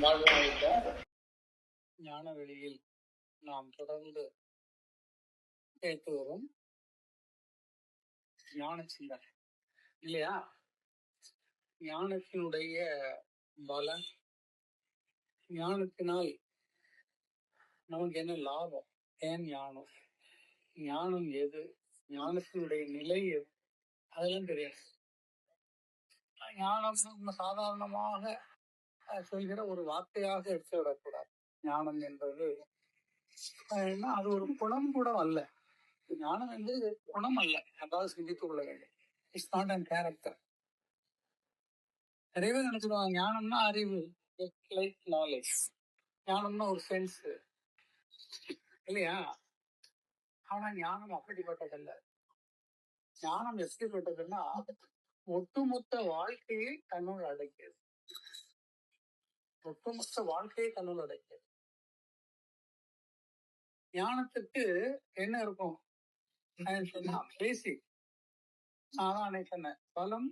வாழ்வாய்ந்த ஞான வெளியில் நாம் தொடர்ந்து கேட்டு வரும் ஞான சிந்தனை. இல்லையா? ஞானத்தினுடைய பலன் ஞானத்தினால் நமக்கு என்ன லாபம்? ஏன் ஞானம்? ஞானம் எது? ஞானத்தினுடைய நிலை எது? அதெல்லாம் தெரியாது. ஞானம் நம்ம சாதாரணமாக சொல்கிற ஒரு வார்த்தையாக எடுத்து விடக்கூடாது ஞானம் என்பது என்ன அது ஒரு குணம் கூட அல்ல. ஞானம் என்பது குணம் அல்ல. அதாவது சிந்தித்துக் கொள்ள வேண்டும். இட்ஸ் நாட் அண்ட் கேரக்டர் நிறைய பேர் நினைச்சிருவாங்க ஞானம்னா அறிவு லைக் நாலேஜ் ஞானம்னா ஒரு சென்ஸ் இல்லையா? ஆனா ஞானம் அப்படிப்பட்டதல்ல. ஞானம் எப்படிப்பட்டதுன்னா ஒட்டுமொத்த வாழ்க்கையை தன்னோடு அடைக்கிறது ஒட்டுமொத்த வாழ்க்கையை தன்னுள் அடக்கியது ஞானத்துக்கு என்ன இருக்கும்? சொன்னா பேசிக் நான் அன்னைக்கு சொன்னேன் பலம்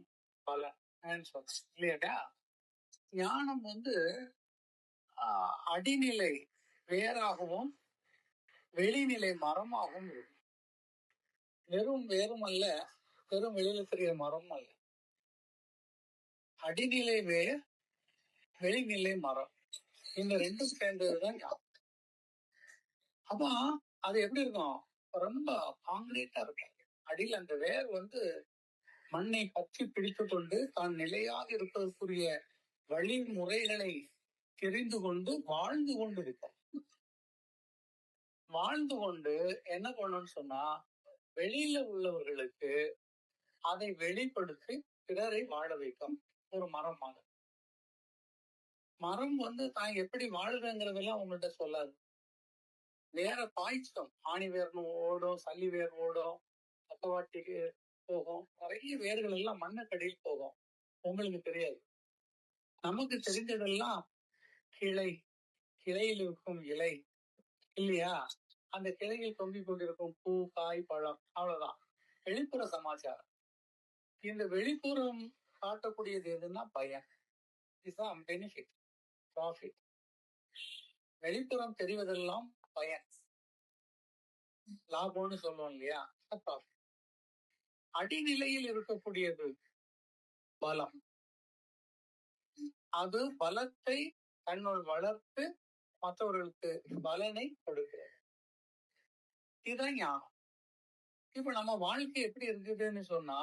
பலன் சொன்னேன். இல்லையாடா? ஞானம் வந்து அடிநிலை வேறாகவும் வெளிநிலை மரமாகவும் இருக்கும். வெறும் வேறும் அல்ல வெறும் வெளியில தெரிய மரம் அல்ல. அடிநிலை வேர் வெளிநிலை மரம். இந்த ரெண்டும் சேர்ந்ததுதான் ஞானம் அப்போ அது எப்படி இருக்கும்? ரொம்ப காங்கிரீட்டா இருக்கும். அடியில் அந்த வேர் வந்து மண்ணை பற்றி பிடித்து கொண்டு தான் நிலையாக இருப்பதற்குரிய வழிமுறைகளை தெரிந்து கொண்டு வாழ்ந்து கொண்டு இருக்கும் வாழ்ந்து கொண்டு என்ன பண்ணணும்னு சொன்னா வெளியில உள்ளவர்களுக்கு அதை வெளிப்படுத்தி பிறரை வாழ வைக்கும் ஒரு மரமாக மரம் வந்து தான் எப்படி வாழுதுங்கிறதெல்லாம் உங்கள்கிட்ட சொல்லாது. நேர பாய்ச்சம். ஆணி வேர்னு ஓடும் சல்லி வேர் ஓடும் பக்கவாட்டிக்கு போகும். நிறைய வேர்கள் எல்லாம் மண்ணக்கடியில் போகும். உங்களுக்கு தெரியாது. நமக்கு தெரிஞ்சதெல்லாம் கிளை கிளையில் இருக்கும் இலை இல்லையா? அந்த கிளையில் தொங்கிக் கொண்டிருக்கும் பூ காய் பழம் அவ்வளவுதான். வெளிப்புற சமாச்சாரம். இந்த வெளிப்புறம் காட்டக்கூடியது எதுன்னா பயன். இதுதான் பெனிஃபிட் ப்ராஃபிட் வெளிப்புறம் தெரிவதெல்லாம் பயன். லாபம்னு சொல்லுவோம் இல்லையா? ப்ராஃபிட் அடிநிலையில் இருக்கக்கூடியது பலம். அது பலத்தை தன்னுள் வளர்த்து மற்றவர்களுக்கு பலனை கொடுக்கிறது. இதுதான் ஞானம். இப்ப நம்ம வாழ்க்கை எப்படி இருக்குதுன்னு சொன்னா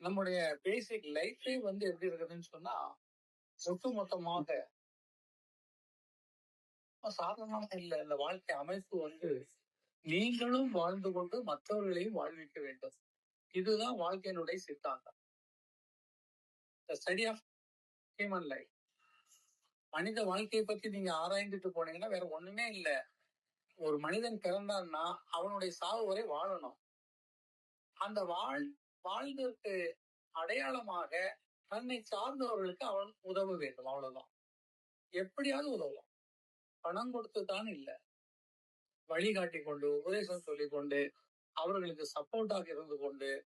நம்முடைய பேசிக் லைஃபே வந்து எப்படி இருக்குதுன்னு சொன்னா ஒட்டுமொத்தமாக சாதாரணமாக இல்ல. இந்த வாழ்க்கை அமைப்பு வந்து நீங்களும் வாழ்ந்து கொண்டு மற்றவர்களையும் வாழ்விக்க வேண்டும். இதுதான் வாழ்க்கையினுடைய சித்தாந்தம். ஸ்டடி ஆஃப் ஹியூமன் லைஃப் மனித வாழ்க்கையை பத்தி நீங்க ஆராய்ந்துட்டு போனீங்கன்னா வேற ஒண்ணுமே இல்ல. ஒரு மனிதன் பிறந்தான்னா அவனுடைய சாவு வரை வாழணும். அந்த வாழ் வாழ்ந்ததற்கு அடையாளமாக தன்னை சார்ந்தவர்களுக்கு அவன் உதவ வேண்டும். அவ்வளவுதான். எப்படியாவது உதவலாம். பணம் கொடுத்து தான் இல்ல. வழிகாட்டி கொண்டு உபதேசம் சொல்லிக் கொண்டு அவர்களுக்கு சப்போர்ட்டாக இருந்து கொண்டு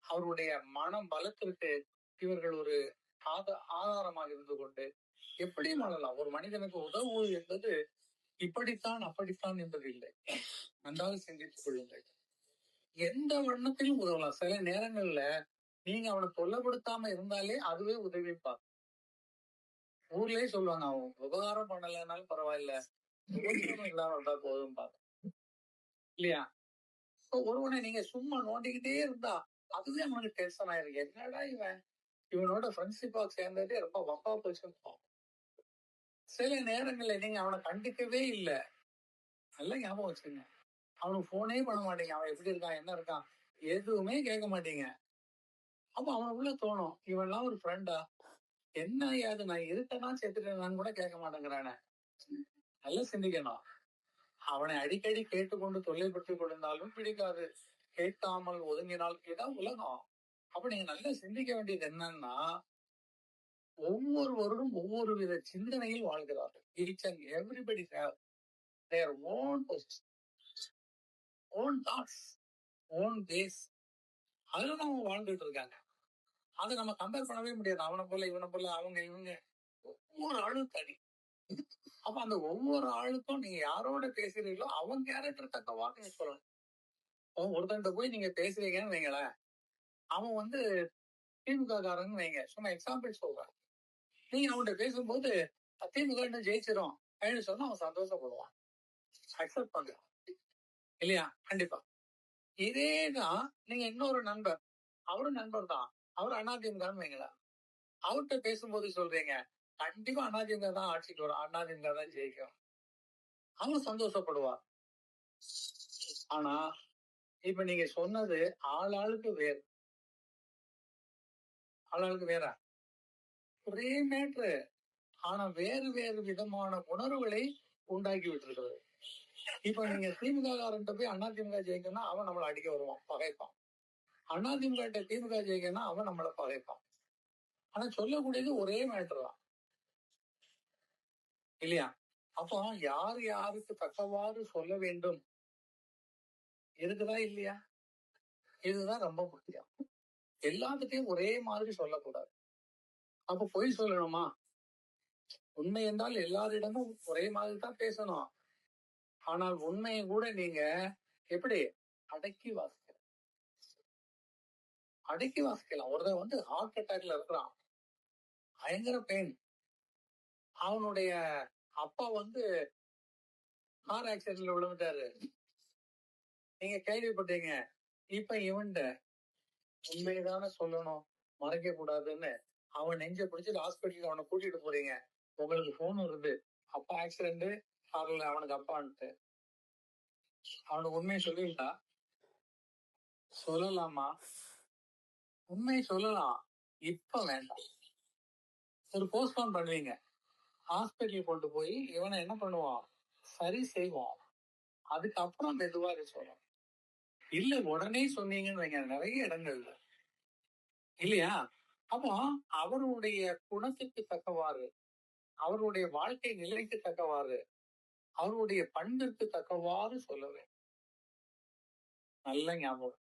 அவருடைய மனம் பலத்திற்கு இவர்கள் ஒரு ஆத- ஆதாரமாக இருந்து கொண்டு எப்படியும் வாழலாம். ஒரு மனிதனுக்கு உதவுவது என்பது இப்படித்தான் அப்படித்தான் என்பது இல்லை. நன்றாக சிந்தித்துக் கொள்ளுங்கள். எந்த வண்ணத்திலும் உதவலாம். சில நேரங்கள்ல நீங்க அவனை தொல்லப்படுத்தாம இருந்தாலே அதுவே உதவிப்பா ஊர்லயே சொல்லுவாங்க அவன் உபகாரம் பண்ணலைன்னாலும் பரவாயில்ல. இல்லாம இருந்தா போதும் இல்லையா? ஒருவனை நீங்க சும்மா நோண்டிக்கிட்டே இருந்தா அதுவே அவனுக்கு டென்ஷன் ஆயிருக்கு என்னடா இவன்? இவனோட ஃப்ரெண்ட்ஷிப்பாக சேர்ந்ததே ரொம்ப வம்பா போச்சுருப்போம் சில நேரங்கள்ல நீங்க அவனை கண்டிக்கவே இல்லை. நல்லா ஞாபகம் வச்சுங்க அவனுக்கு போனே பண்ண மாட்டீங்க. அவன் எப்படி இருக்கான் என்ன இருக்கான் எதுவுமே கேட்க மாட்டீங்க. அப்ப அவனுக்குள்ள தோணும். இவன்லாம் ஒரு ஃப்ரெண்டா என்ன யாது நான் இருக்கனா? சேர்த்துட்டேனான்னு கூட கேட்க மாட்டேங்கிறானே. நல்லா சிந்திக்கணும். அவனை அடிக்கடி கேட்டுக்கொண்டு தொல்லைப்படுத்தி கொண்டிருந்தாலும் பிடிக்காது. கேட்காமல் ஒதுங்கினால் கேட்டா உலகம். அப்ப நீங்க நல்லா சிந்திக்க வேண்டியது என்னன்னா ஒவ்வொருவரும் ஒவ்வொரு வித சிந்தனையில் வாழ்கிறார்கள். Each and everybody have their own own thoughts own pace அதுல தான் அவங்க வாழ்ந்துட்டு இருக்காங்க. அதை நம்ம கம்பேர் பண்ணவே முடியாது. அவனை போல இவனை போல அவங்க இவங்க. ஒவ்வொரு ஆளும் தனி. அப்ப அந்த ஒவ்வொரு ஆளுக்கும் நீங்க யாரோட பேசுறீங்களோ அவன் கேரக்டர் தக்க நீங்க சொல்லணும். இப்போ ஒருத்தன்ட்ட போய் நீங்க பேசுறீங்கன்னு வைங்களேன். அவன் வந்து திமுக காரன்னு வைங்க. சும்மா எக்ஸாம்பிள் சொல்றேன். நீங்க அவன்கிட்ட பேசும்போது திமுக ஜெயிச்சிடும் ஜெயிச்சிரும் அப்படின்னு சொன்னா அவன் சந்தோஷப்படுவான். அக்செப்ட் பண்றான் இல்லையா? கண்டிப்பா. இதேதான் நீங்க இன்னொரு நண்பர். அவரும் நண்பர் தான் அவர் அதிமுகன்னு வைங்களா அவர்கிட்ட பேசும்போது சொல்றீங்க கண்டிப்பா அதிமுக தான் ஆட்சிக்கு வரும். அதிமுக தான் ஜெயிக்கும். அவர் சந்தோஷப்படுவார் ஆனா இப்ப நீங்க சொன்னது ஆளாளுக்கு வேறு. ஆளாளுக்கு வேற. ஒரே மேட்ரு ஆனா வேறு வேறு விதமான உணர்வுகளை உண்டாக்கி விட்டுருக்கிறது. இப்ப நீங்க திமுக காரன்ட்ட போய் அதிமுக ஜெயிக்கணும்னா அவன் நம்மளை அடிக்க வருவான் பகைப்பான். அண்ணா திமுக திமுக அவன் நம்மளை பகைப்பான். ஆனா சொல்லக்கூடியது ஒரே மேட்டர் தான். இல்லையா? அப்போ யார் யாருக்கு தக்கவாறு சொல்ல வேண்டும்? இருக்குதா இல்லையா? இதுதான் ரொம்ப முக்கியம். எல்லாத்துட்டையும் ஒரே மாதிரி சொல்லக்கூடாது. அப்ப பொய் சொல்லணுமா? உண்மை என்றால் எல்லாரிடமும் ஒரே மாதிரி தான் பேசணும். ஆனால் உண்மையை கூட நீங்க எப்படி? அடக்கி வாசி அடக்கி வாசிக்கலாம். ஒருத்தன் வந்து ஹார்ட் அட்டாக்ல இருக்கிறான். பயங்கர பெயின் அவனுடைய அப்பா வந்து கார் ஆக்சிடென்ட்ல விழுந்துட்டாரு. நீங்க கேள்விப்பட்டீங்க. இப்ப இவன்ட உண்மையதான சொல்லணும். மறைக்க கூடாதுன்னு அவன் நெஞ்ச பிடிச்சி ஹாஸ்பிட்டலுக்கு அவனை கூட்டிட்டு போறீங்க. உங்களுக்கு போன் வருது. அப்பா ஆக்சிடென்ட் கார்ல அவனுக்கு அப்பான்ட்டு. அவனுக்கு உண்மையை சொல்லிட்டா சொல்லலாமா? உண்மையை சொல்லலாம். இப்ப வேண்டாம். ஒரு போஸ்ட்போன் பண்ணுவீங்க. ஹாஸ்பிட்டல் கொண்டு போய் இவனை என்ன பண்ணுவான்? சரி செய்வான். அதுக்கப்புறம் மெதுவாக இதை இல்ல உடனே சொன்னீங்கன்னு வைங்க நிறைய இடங்கள்ல. இல்லையா? அப்போ அவருடைய குணத்துக்கு தக்கவாறு அவருடைய வாழ்க்கை நிலைக்கு தக்கவாறு அவருடைய பண்பிற்கு தக்கவாறு சொல்ல வேண்டும். நல்ல ஞாபகம்.